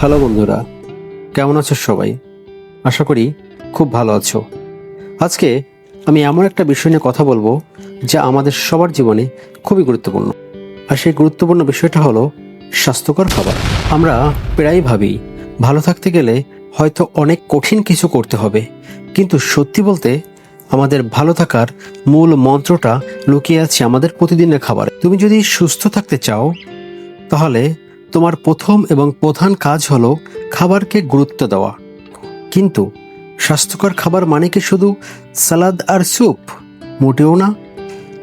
Hello বন্ধুরা, কেমন আছো সবাই? আশা করি খুব ভালো আছো। আজকে আমি এমন একটা বিষয় নিয়ে কথা বলব যা আমাদের সবার জীবনে খুবই গুরুত্বপূর্ণ। আর সেই গুরুত্বপূর্ণ বিষয়টা হলো স্বাস্থ্যকর খাবার। আমরা প্রায়ই ভাবি, ভালো থাকতে গেলে হয়তো অনেক কঠিন কিছু করতে হবে, কিন্তু সত্যি বলতে আমাদের ভালো থাকার মূল মন্ত্রটা লুকিয়ে আছে আমাদের প্রতিদিনের খাবারে। তুমি যদি সুস্থ থাকতে চাও, তাহলে তোমার প্রথম এবং প্রধান কাজ হলো খাবারকে গুরুত্ব দেওয়া। কিন্তু স্বাস্থ্যকর খাবার মানে কি শুধু সালাদ আর স্যুপ? মোটেও না।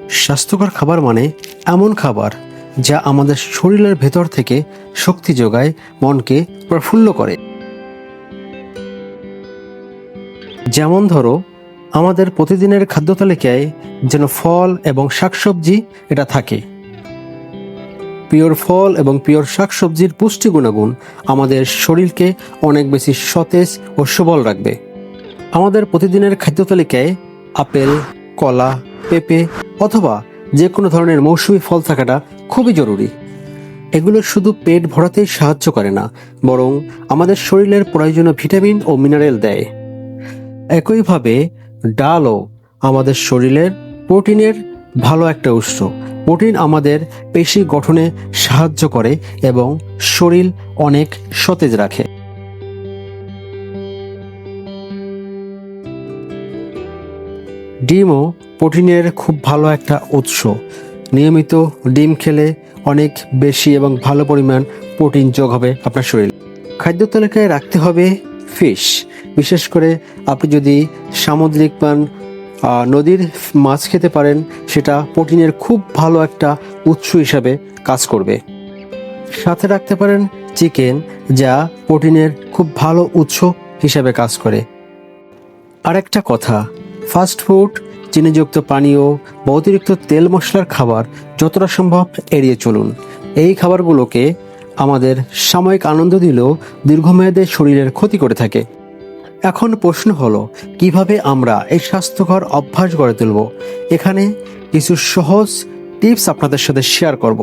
স্বাস্থ্যকর খাবার মানে এমন খাবার যা আমাদের শরীরের ভেতর থেকে শক্তি যোগায়, মনকে প্রফুল্ল করে। যেমন ধরো, আমাদের প্রতিদিনের খাদ্য তালিকায় যেন ফল এবং শাকসবজি এটা থাকে। পিওর ফল এবং পিওর শাকসবজির পুষ্টি গুণাগুণ আমাদের শরীরকে অনেক বেশি সতেজ ও সবল রাখবে। আমাদের প্রতিদিনের খাদ্য তালিকায় আপেল, কলা, পেঁপে অথবা যে কোনো ধরনের মৌসুমী ফল থাকাটা খুবই জরুরি। এগুলো শুধু পেট ভরাতেই সাহায্য করে না, বরং আমাদের শরীরের প্রয়োজনীয় ভিটামিন ও মিনারেল দেয়। একইভাবে ডালও আমাদের শরীরের প্রোটিনের ভালো একটা উৎস। প্রোটিন আমাদের পেশি গঠনে সাহায্য করে এবং শরীর অনেক সতেজ রাখে। ডিমও প্রোটিনের খুব ভালো একটা উৎস। নিয়মিত ডিম খেলে অনেক বেশি এবং ভালো পরিমাণ প্রোটিন যোগ হবে আপনার শরীরে। খাদ্য তালিকায় রাখতে হবে ফিশ। বিশেষ করে আপনি যদি সামুদ্রিক পান নদীর মাছ খেতে পারেন, সেটা প্রোটিনের খুব ভালো একটা উৎস হিসাবে কাজ করবে। সাথে রাখতে পারেন চিকেন, যা প্রোটিনের খুব ভালো উৎস হিসাবে কাজ করে। আরেকটা কথা, ফাস্ট ফুড, চিনিযুক্ত পানীয় বা অতিরিক্ত তেল মশলার খাবার যতটা সম্ভব এড়িয়ে চলুন। এই খাবারগুলোকে আমাদের সাময়িক আনন্দ দিলেও দীর্ঘমেয়াদে শরীরের ক্ষতি করে থাকে। এখন প্রশ্ন হলো, কীভাবে আমরা এই স্বাস্থ্যকর অভ্যাস গড়ে তুলব? এখানে কিছু সহজ টিপস আপনাদের সাথে শেয়ার করব।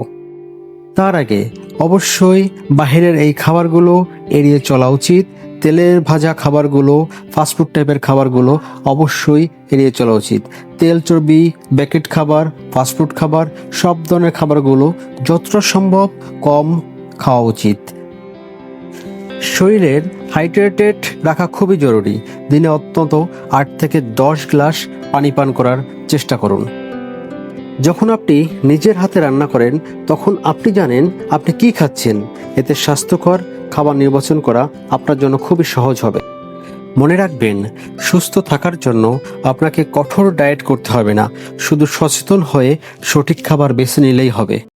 তার আগে, অবশ্যই বাইরের এই খাবারগুলো এড়িয়ে চলা উচিত। তেলের ভাজা খাবারগুলো ফাস্টফুড টাইপের খাবারগুলো অবশ্যই এড়িয়ে চলা উচিত। তেল চর্বি ব্যাকেট খাবার ফাস্টফুড খাবার, সব ধরনের খাবারগুলো যতটা সম্ভব কম খাওয়া উচিত। শরীরের হাইড্রেটেড রাখা খুবই জরুরি। দিনে অন্তত আট থেকে দশ গ্লাস পানি পান করার চেষ্টা করুন। যখন আপনি নিজের হাতে রান্না করেন, তখন আপনি জানেন আপনি কি খাচ্ছেন। এতে স্বাস্থ্যকর খাবার নির্বাচন করা আপনার জন্য খুবই সহজ হবে। মনে রাখবেন, সুস্থ থাকার জন্য আপনাকে কঠোর ডায়েট করতে হবে না। শুধু সচেতন হয়ে সঠিক খাবার বেছে নিলেই হবে।